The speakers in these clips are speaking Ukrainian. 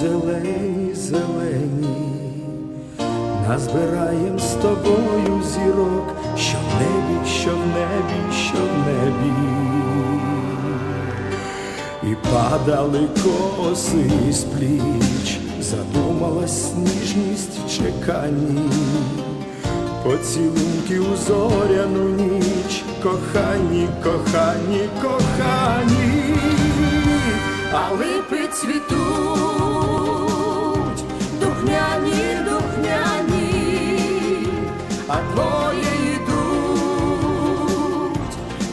Зелені, зелені, назбираєм з тобою зірок, що в небі, що в небі, що в небі, і падали коси з пліч, задумалась ніжність в чеканні. Поцілунки у зоряну ніч, кохані, кохані, кохані, а липи цвітуть, духмяні, духмяні, а двоє йдуть,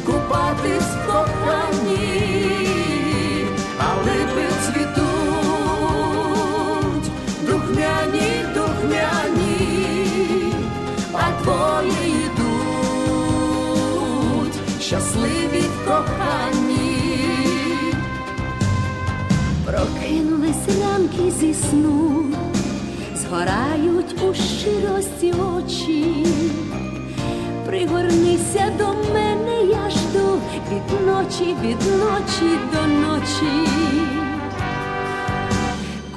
купатись в кохані, а липи цвітуть, духмяні, духмяні, а двоє йдуть, щасливі в кохані. Ранки зі сну, згорають у щирості очі. Пригорнися до мене, я жду від ночі, від ночі до ночі.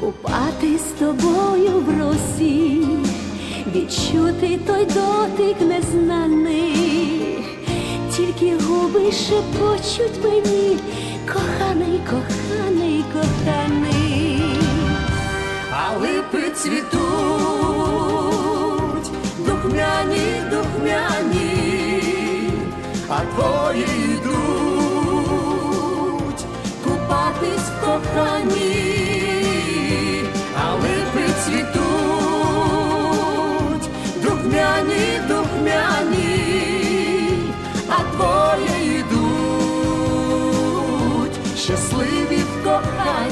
Купати з тобою в росі, відчути той дотик незнаний, тільки губи шепочуть мені, коханий, коханий, коханий. А липи цвітуть, духмяні, духмяні, а твої йдуть. Купатись в коханні, а цвітуть, духмяні, духмяні, а твої йдуть. Щасливі в коханні.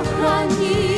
Купатись в коханні, а липи цвітуть,